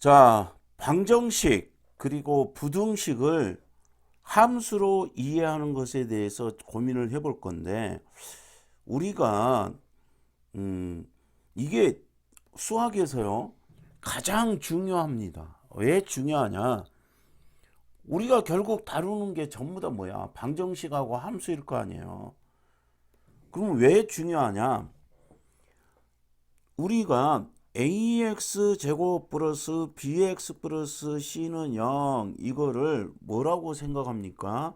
자, 방정식 그리고 부등식을 함수로 이해하는 것에 대해서 고민을 해 볼 건데 우리가 음, 이게 수학에서요 가장 중요합니다. 왜 중요하냐? 우리가 결국 다루는 게 전부 다 뭐야? 방정식하고 함수일 거 아니에요. 그럼 왜 중요하냐? 우리가 ax 제곱 플러스 bx 플러스 c는 0 이거를 뭐라고 생각합니까?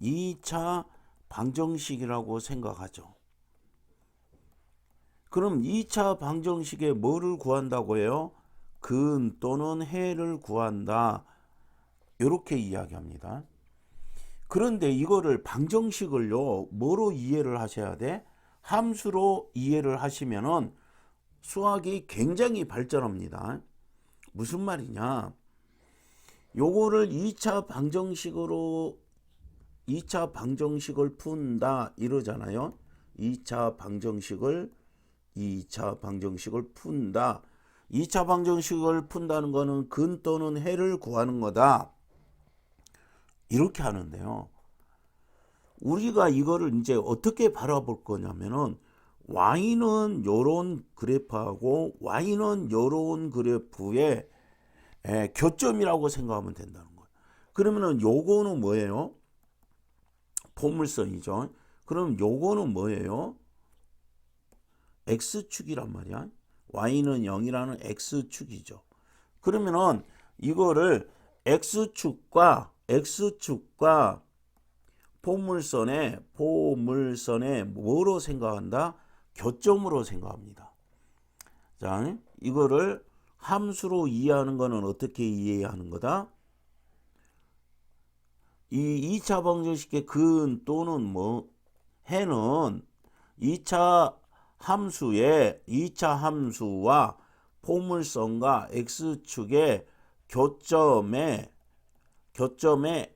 2차 방정식이라고 생각하죠. 그럼 2차 방정식에 뭐를 구한다고 해요? 근 또는 해를 구한다. 이렇게 이야기합니다. 그런데 이거를 방정식을요, 뭐로 이해를 하셔야 돼? 함수로 이해를 하시면은 수학이 굉장히 발전합니다. 무슨 말이냐? 요거를 2차 방정식으로 2차 방정식을 푼다 이러잖아요. 2차 방정식을 2차 방정식을 푼다. 2차 방정식을 푼다는 거는 근 또는 해를 구하는 거다. 이렇게 하는데요. 우리가 이거를 이제 어떻게 바라볼 거냐면은 y는 요런 그래프하고 y는 요런 그래프의 에, 교점이라고 생각하면 된다는 거예요. 그러면은 요거는 뭐예요? 포물선이죠. 그럼 요거는 뭐예요? x축이란 말이야. y는 0이라는 x축이죠. 그러면은 이거를 x축과 x축과 포물선에 포물선에 뭐로 생각한다? 교점으로 생각합니다. 자, 이거를 함수로 이해하는 것은 어떻게 이해하는 거다? 이 2차 방정식의 근 또는 뭐 해는 2차 함수의 2차 함수와 포물선과 x축의 교점의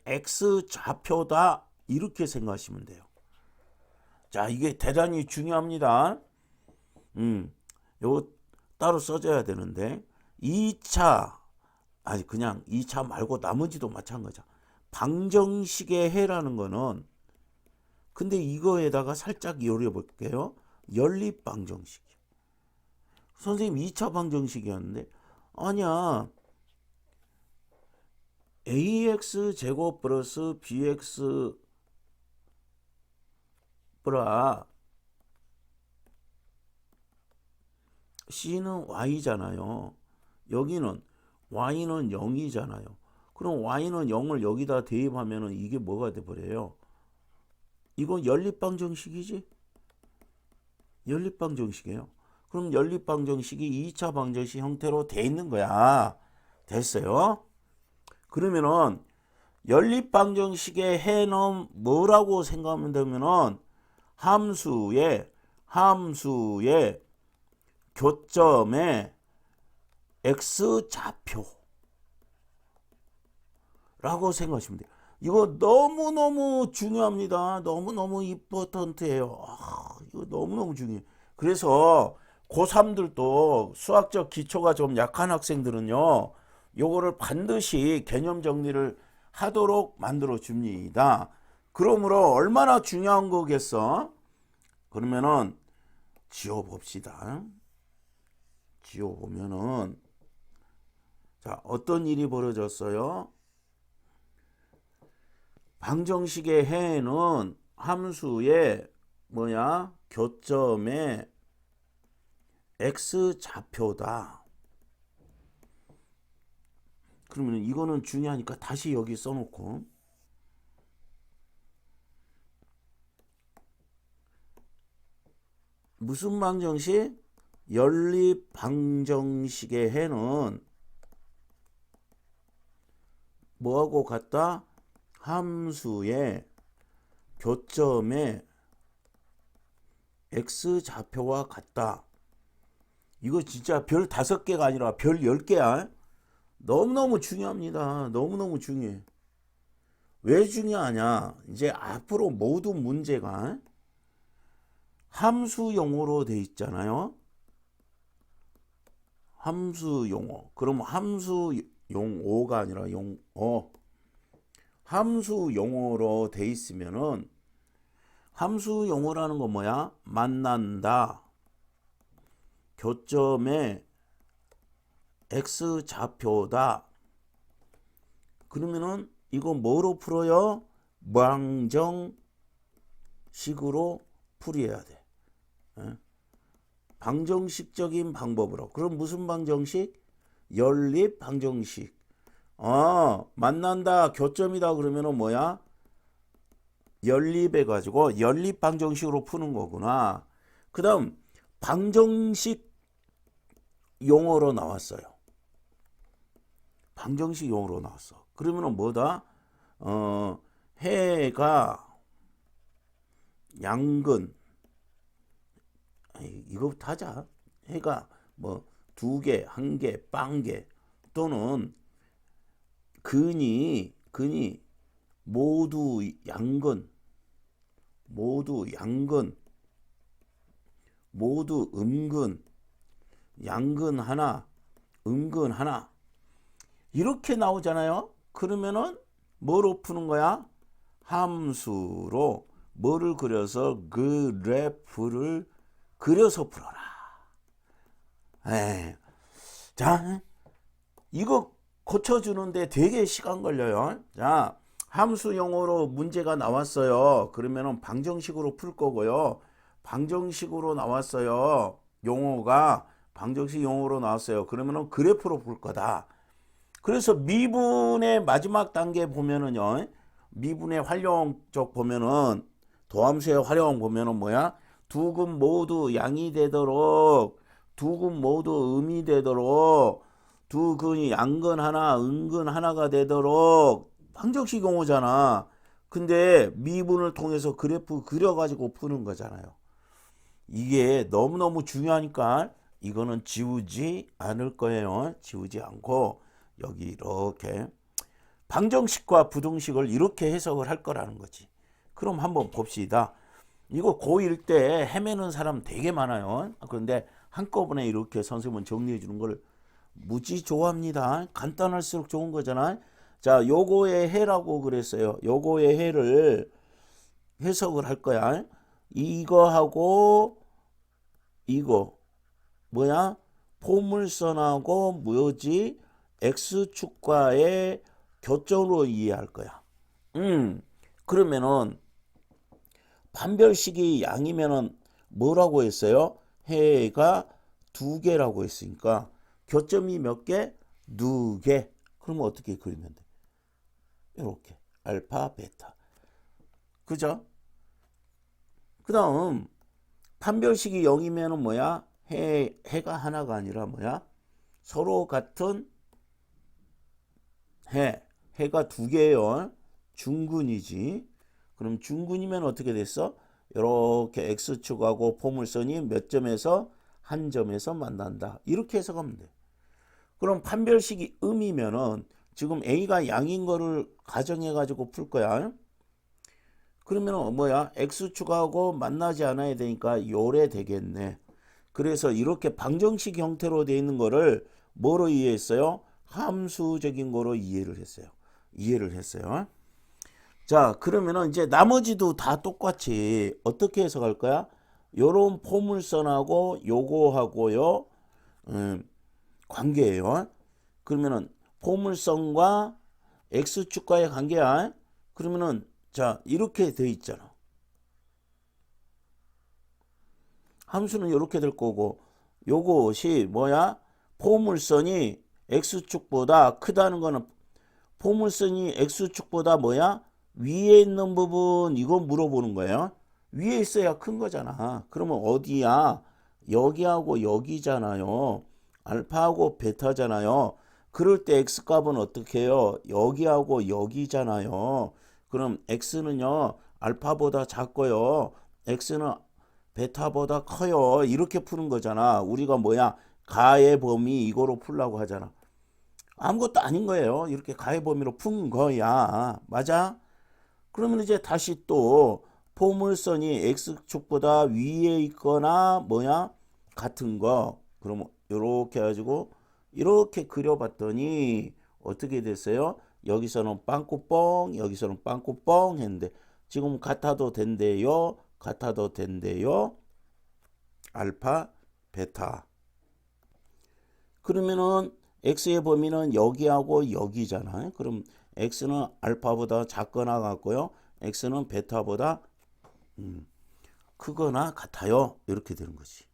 x 좌표다 이렇게 생각하시면 돼요. 자, 이게 대단히 중요합니다. 음, 요거 따로 써줘야 되는데 2차 아니 그냥 2차 말고 나머지도 마찬가지야. 방정식의 해라는 거는 근데 이거에다가 살짝 요려 볼게요. 연립 방정식. 선생님 2차 방정식이었는데 아니야. ax 제곱 플러스 bx 플라 c는 y잖아요. 여기는 y는 0이잖아요. 그럼 y는 0을 여기다 대입하면 이게 뭐가 돼 버려요? 이건 연립방정식이지? 연립방정식이에요. 그럼 연립방정식이 2차 방정식 형태로 돼 있는 거야. 됐어요? 그러면은 연립방정식의 해는 뭐라고 생각하면 되면은 함수의 함수의 교점의 x 좌표 라고 생각하시면 돼요. 이거 너무너무 중요합니다. 너무너무 임포턴트예요. 아, 이거 너무너무 중요해요. 그래서 고3들도 수학적 기초가 좀 약한 학생들은요. 요거를 반드시 개념 정리를 하도록 만들어 줍니다. 그러므로 얼마나 중요한 거겠어? 그러면은 지워 봅시다. 지워 보면은 자, 어떤 일이 벌어졌어요? 방정식의 해는 함수의 뭐야? 교점의 x 좌표다. 그러면 이거는 중요하니까 다시 여기 써놓고 무슨 방정식? 연립 방정식의 해는 뭐하고 같다? 함수의 교점의 x 좌표와 같다. 이거 진짜 별 다섯 개가 아니라 별 열 개야. 너무너무 중요합니다. 너무너무 중요해. 왜 중요하냐? 이제 앞으로 모든 문제가 함수 용어로 돼 있잖아요. 함수 용어. 그럼 함수 용어가 아니라 용어. 함수 용어로 돼 있으면은 함수 용어라는 건 뭐야? 만난다. 교점에 x 좌표다. 그러면은 이거 뭐로 풀어요? 방정식으로 풀이해야 돼. 예? 방정식적인 방법으로. 그럼 무슨 방정식? 연립 방정식. 아, 만난다, 교점이다 그러면은 뭐야? 연립해 가지고 연립 방정식으로 푸는 거구나. 그다음 방정식 용어로 나왔어요. 방정식 용어로 나왔어. 그러면은 뭐다? 어, 해가 양근 아 이, 이거부터 하자. 해가 뭐 두 개, 한 개, 빵 개 또는 근이 근이 모두 양근 모두 양근 모두 음근 양근 하나 음근 하나 이렇게 나오잖아요. 그러면은 뭐로 푸는 거야? 함수로 뭐를 그려서 그래프를 그려서 풀어라. 에이. 자, 이거 고쳐주는데 되게 시간 걸려요. 자, 함수 용어로 문제가 나왔어요. 그러면은 방정식으로 풀 거고요. 방정식으로 나왔어요. 용어가 방정식 용어로 나왔어요. 그러면은 그래프로 풀 거다. 그래서 미분의 마지막 단계 보면은요. 미분의 활용적 보면은 도함수의 활용 보면은 뭐야? 두근 모두 양이 되도록 두근 모두 음이 되도록 두 근이 양근 하나 음근 하나가 되도록 방정식 용어잖아. 근데 미분을 통해서 그래프 그려가지고 푸는 거잖아요. 이게 너무너무 중요하니까 이거는 지우지 않을 거예요. 지우지 않고 여기 이렇게 방정식과 부등식을 이렇게 해석을 할 거라는 거지. 그럼 한번 봅시다. 이거 고1 때 헤매는 사람 되게 많아요. 그런데 한꺼번에 이렇게 선생님은 정리해 주는 걸 무지 좋아합니다. 간단할수록 좋은 거잖아. 자, 요거의 해라고 그랬어요. 요거의 해를 해석을 할 거야. 이거하고 이거 뭐야? 포물선하고 뭐지? x축과의 교점으로 이해할 거야. 음, 그러면은 판별식이 양이면은 뭐라고 했어요? 해가 두 개라고 했으니까 교점이 몇 개? 두 개. 그러면 어떻게 그리면 돼? 이렇게 알파, 베타. 그죠? 그 다음 판별식이 0이면은 뭐야? 해, 해가 하나가 아니라 뭐야? 서로 같은 해, 해가 두 개예요. 중근이지. 그럼 중근이면 어떻게 됐어? 이렇게 x축하고 포물선이 몇 점에서 한 점에서 만난다. 이렇게 해석하면 돼. 그럼 판별식이 음이면은 지금 a가 양인 거를 가정해 가지고 풀 거야. 그러면 뭐야? x축하고 만나지 않아야 되니까 요래 되겠네. 그래서 이렇게 방정식 형태로 되어 있는 거를 뭐로 이해했어요? 함수적인 거로 이해를 했어요. 이해를 했어요. 자, 그러면은 이제 나머지도 다 똑같이 어떻게 해석할 거야? 요런 포물선하고 요거하고요. 음, 관계예요. 그러면은 포물선과 x축과의 관계야. 그러면은 자, 이렇게 돼 있잖아. 함수는 이렇게 될 거고 요것이 뭐야? 포물선이 x축보다 크다는 거는 포물선이 x축보다 뭐야? 위에 있는 부분 이거 물어보는 거예요. 위에 있어야 큰 거잖아. 그러면 어디야? 여기하고 여기잖아요. 알파하고 베타잖아요. 그럴 때 x값은 어떻게 해요? 여기하고 여기잖아요. 그럼 x는요. 알파보다 작고요. x는 베타보다 커요. 이렇게 푸는 거잖아. 우리가 뭐야? 가의 범위 이거로 풀라고 하잖아. 아무것도 아닌 거예요. 이렇게 가의 범위로 푼 거야. 맞아? 그러면 이제 다시 또 포물선이 x축보다 위에 있거나 뭐야? 같은 거. 그러면 요렇게 해가지고 이렇게 그려봤더니 어떻게 됐어요? 여기서는 빵꾸뻥 여기서는 빵꾸뻥 했는데 지금 같아도 된대요 같아도 된대요 알파 베타 그러면은 x의 범위는 여기하고 여기잖아요 그럼 x는 알파보다 작거나 같고요 x는 베타보다 음, 크거나 같아요 이렇게 되는 거지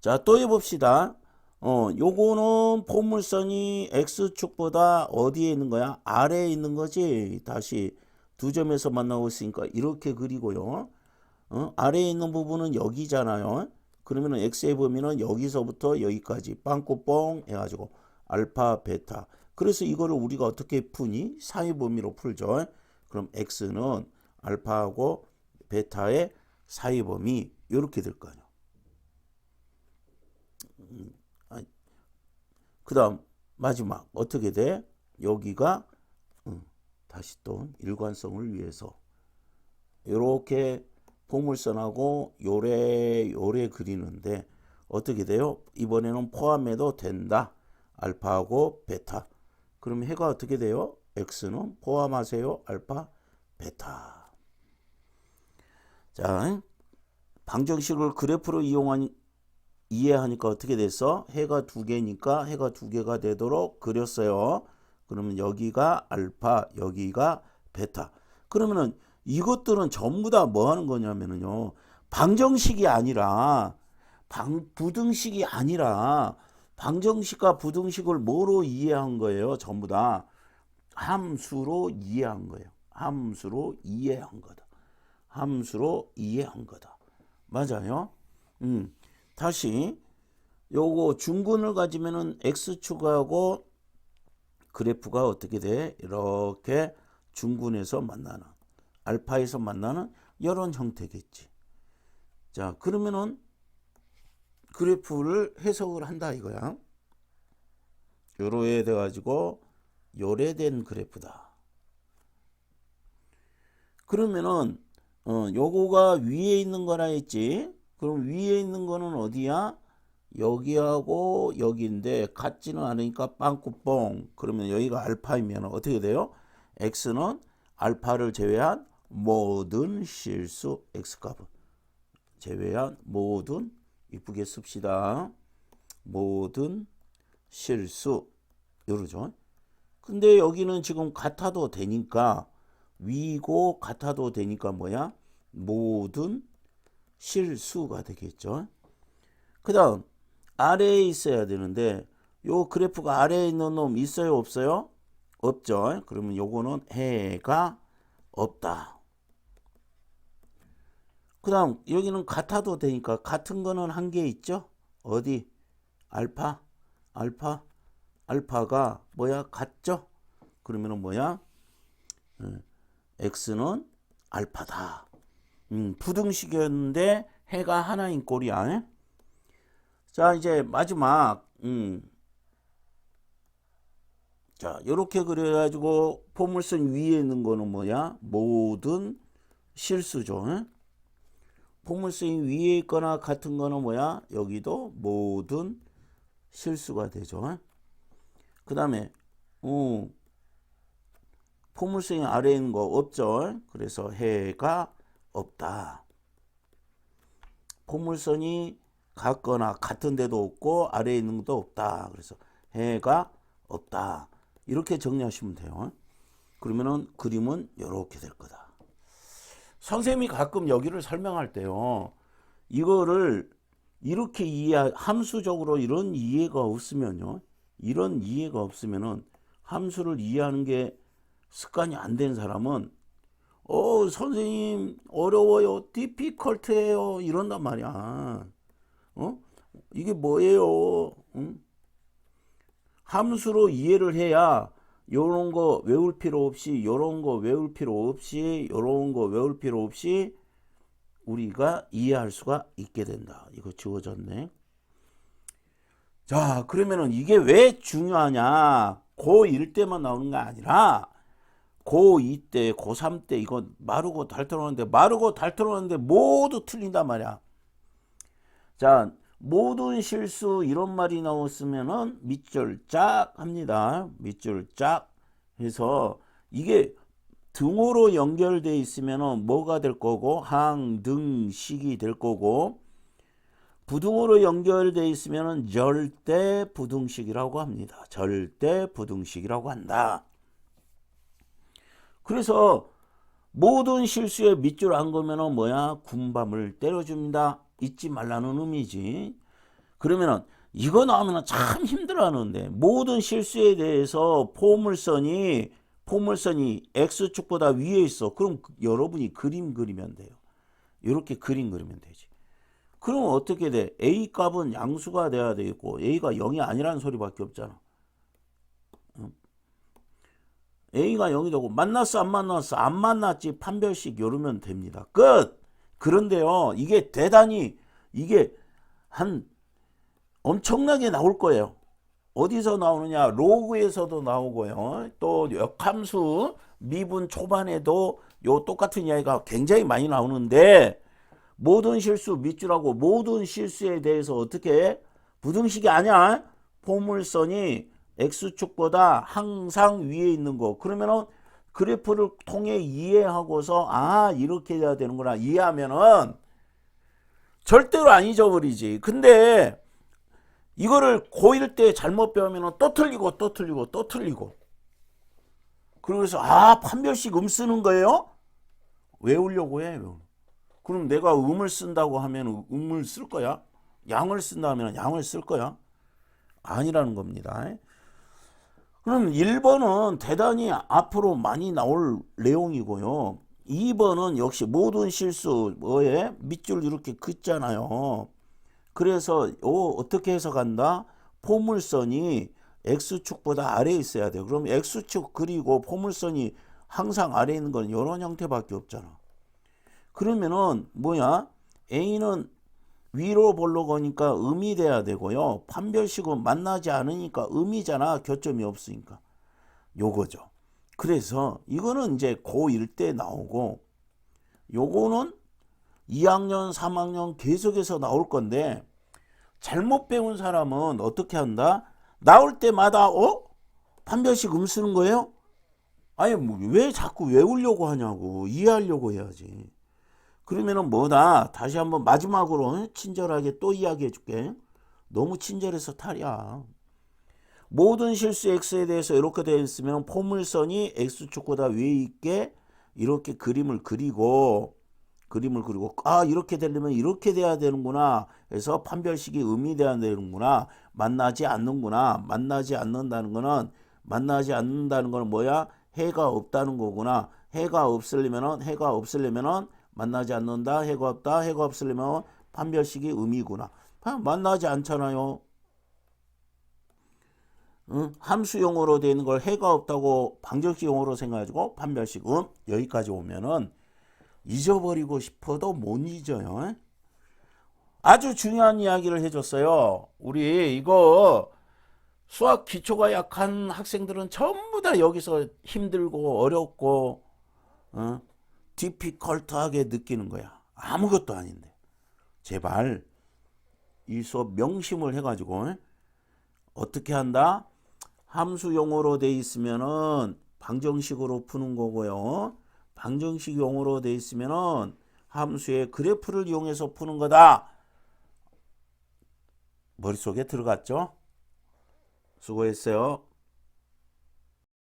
자 또 해봅시다 어, 요거는 포물선이 x축보다 어디에 있는 거야? 아래에 있는 거지. 다시 두 점에서 만나고 있으니까 이렇게 그리고요. 어? 아래에 있는 부분은 여기잖아요. 그러면은 x의 범위는 여기서부터 여기까지 빵꾸뻥 해가지고 알파, 베타. 그래서 이거를 우리가 어떻게 푸니? 사이 범위로 풀죠. 그럼 x는 알파하고 베타의 사이 범위 이렇게 될 거 아니야. 그 다음 마지막 어떻게 돼? 여기가 음, 다시 또 일관성을 위해서 이렇게 포물선하고 요래 요래 그리는데 어떻게 돼요? 이번에는 포함해도 된다. 알파하고 베타. 그럼 해가 어떻게 돼요? x는 포함하세요. 알파, 베타. 자, 방정식을 그래프로 이용한 이해하니까 어떻게 됐어? 해가 두 개니까 해가 두 개가 되도록 그렸어요. 그러면 여기가 알파, 여기가 베타. 그러면은 이것들은 전부 다 뭐 하는 거냐면은요. 방정식이 아니라 방 부등식이 아니라 방정식과 부등식을 뭐로 이해한 거예요? 전부 다 함수로 이해한 거예요. 함수로 이해한 거다. 함수로 이해한 거다. 맞아요? 음. 다시 요거 중근을 가지면은 x축하고 그래프가 어떻게 돼? 이렇게 중근에서 만나는 알파에서 만나는 이런 형태겠지. 자, 그러면은 그래프를 해석을 한다 이거야. 요로에 돼 가지고 요래된 그래프다. 그러면은 어 요거가 위에 있는 거라 했지. 그럼 위에 있는 거는 어디야? 여기하고 여기인데 같지는 않으니까 빵꾸뻥. 그러면 여기가 알파이면 어떻게 돼요? x는 알파를 제외한 모든 실수 x값을 제외한 모든 이쁘게 씁시다. 모든 실수 이러죠. 근데 여기는 지금 같아도 되니까 위고 같아도 되니까 뭐야? 모든 실수가 되겠죠. 그 다음 아래에 있어야 되는데 요 그래프가 아래에 있는 놈 있어요 없어요? 없죠. 그러면 요거는 해가 없다. 그 다음 여기는 같아도 되니까 같은 거는 한 개 있죠. 어디? 알파? 알파? 알파가 뭐야? 같죠? 그러면은 뭐야? 예, x는 알파다. 음, 부등식이었는데 해가 하나인 꼴이야. 자, 이제 마지막 음. 자, 요렇게 그래 가지고 포물선 위에 있는 거는 뭐야? 모든 실수죠. 포물선 위에 있거나 같은 거는 뭐야? 여기도 모든 실수가 되죠. 그 다음에 어, 포물선이 아래에 있는 거 없죠. 그래서 해가 없다. 포물선이 같거나 같은 데도 없고 아래에 있는 것도 없다. 그래서 해가 없다. 이렇게 정리하시면 돼요. 그러면은 그림은 이렇게 될 거다. 선생님이 가끔 여기를 설명할 때요. 이거를 이렇게 이해 함수적으로 이런 이해가 없으면요. 이런 이해가 없으면은 함수를 이해하는 게 습관이 안 된 사람은 어 선생님 어려워요 디피컬트해요 이런단 말이야 어 이게 뭐예요 응? 함수로 이해를 해야 요런 거 외울 필요 없이 요런 거 외울 필요 없이 요런 거 외울 필요 없이 우리가 이해할 수가 있게 된다. 이거 지워졌네. 자 그러면은 이게 왜 중요하냐? 고1 때만 나오는 게 아니라 고2 때, 고3 때 이거 마르고 닳도록하는데 마르고 닳도록하는데 모두 틀린단 말이야. 자, 모든 실수 이런 말이 나왔으면은 밑줄 짝 합니다. 밑줄 짝 해서 이게 등호로 연결돼 있으면은 뭐가 될 거고 항등식이 될 거고 부등호로 연결돼 있으면은 절대 부등식이라고 합니다. 절대 부등식이라고 한다. 그래서 모든 실수에 밑줄 안 걸면은 뭐야 군밤을 때려줍니다. 잊지 말라는 의미지. 그러면은 이거 나오면 참 힘들어하는데 모든 실수에 대해서 포물선이 포물선이 x축보다 위에 있어. 그럼 그- 여러분이 그림 그리면 돼요. 이렇게 그림 그리면 되지. 그럼 어떻게 돼? a 값은 양수가 돼야 되겠고 a가 0이 아니라는 소리밖에 없잖아. 응? a가 0이 되고 만났어 안 만났어 안 만났지 판별식 요러면 됩니다. 끝. 그런데요 이게 대단히 이게 한 엄청나게 나올 거예요. 어디서 나오느냐? 로그에서도 나오고요. 또 역함수 미분 초반에도 요 똑같은 이야기가 굉장히 많이 나오는데 모든 실수 밑줄하고 모든 실수에 대해서 어떻게 부등식이 아니야? 포물선이 x축보다 항상 위에 있는 거. 그러면은 그래프를 통해 이해하고서 아 이렇게 돼야 되는구나 이해하면은 절대로 안 잊어버리지. 근데 이거를 고1 때 잘못 배우면 또 틀리고 또 틀리고 또 틀리고. 그래서 아 판별식 음 쓰는 거예요? 외우려고 해. 그럼 내가 음을 쓴다고 하면 음을 쓸 거야? 양을 쓴다 하면 양을 쓸 거야? 아니라는 겁니다. 그럼 1번은 대단히 앞으로 많이 나올 내용이고요. 2번은 역시 모든 실수 뭐에 밑줄 이렇게 긋잖아요. 그래서 요 어떻게 해석한다? 포물선이 x축보다 아래에 있어야 돼. 그럼 x축 그리고 포물선이 항상 아래에 있는 건 이런 형태밖에 없잖아. 그러면은 뭐야? a는 위로 보러 가니까 음이 돼야 되고요. 판별식은 만나지 않으니까 음이잖아. 교점이 없으니까. 요거죠. 그래서 이거는 이제 고1 때 나오고 요거는 2학년, 3학년 계속해서 나올 건데 잘못 배운 사람은 어떻게 한다? 나올 때마다 어? 판별식 음 쓰는 거예요? 아니 뭐 왜 자꾸 외우려고 하냐고 이해하려고 해야지. 그러면은 뭐다? 다시 한번 마지막으로 친절하게 또 이야기해 줄게. 너무 친절해서 탈이야. 모든 실수 x에 대해서 이렇게 되어 있으면 포물선이 x축보다 위에 있게 이렇게 그림을 그리고 그림을 그리고 아 이렇게 되려면 이렇게 돼야 되는구나 해서 판별식이 음이 돼야 되는구나 만나지 않는구나 만나지 않는다는 거는 만나지 않는다는 거는 뭐야 해가 없다는 거구나 해가 없으려면은 해가 없으려면은 만나지 않는다 해가 없다 해가 없으려면 판별식이 음이구나 아, 만나지 않잖아요 응? 함수용어로 되는 걸 해가 없다고 방정식용어로 생각해가지고 판별식 음 여기까지 오면은 잊어버리고 싶어도 못 잊어요. 아주 중요한 이야기를 해줬어요. 우리 이거 수학 기초가 약한 학생들은 전부 다 여기서 힘들고 어렵고 어? 디피컬트하게 느끼는 거야. 아무것도 아닌데. 제발 이 수업 명심을 해가지고 어떻게 한다? 함수 용어로 돼 있으면은 방정식으로 푸는 거고요. 방정식 용어로 돼 있으면은 함수의 그래프를 이용해서 푸는 거다. 머릿속에 들어갔죠? 수고했어요.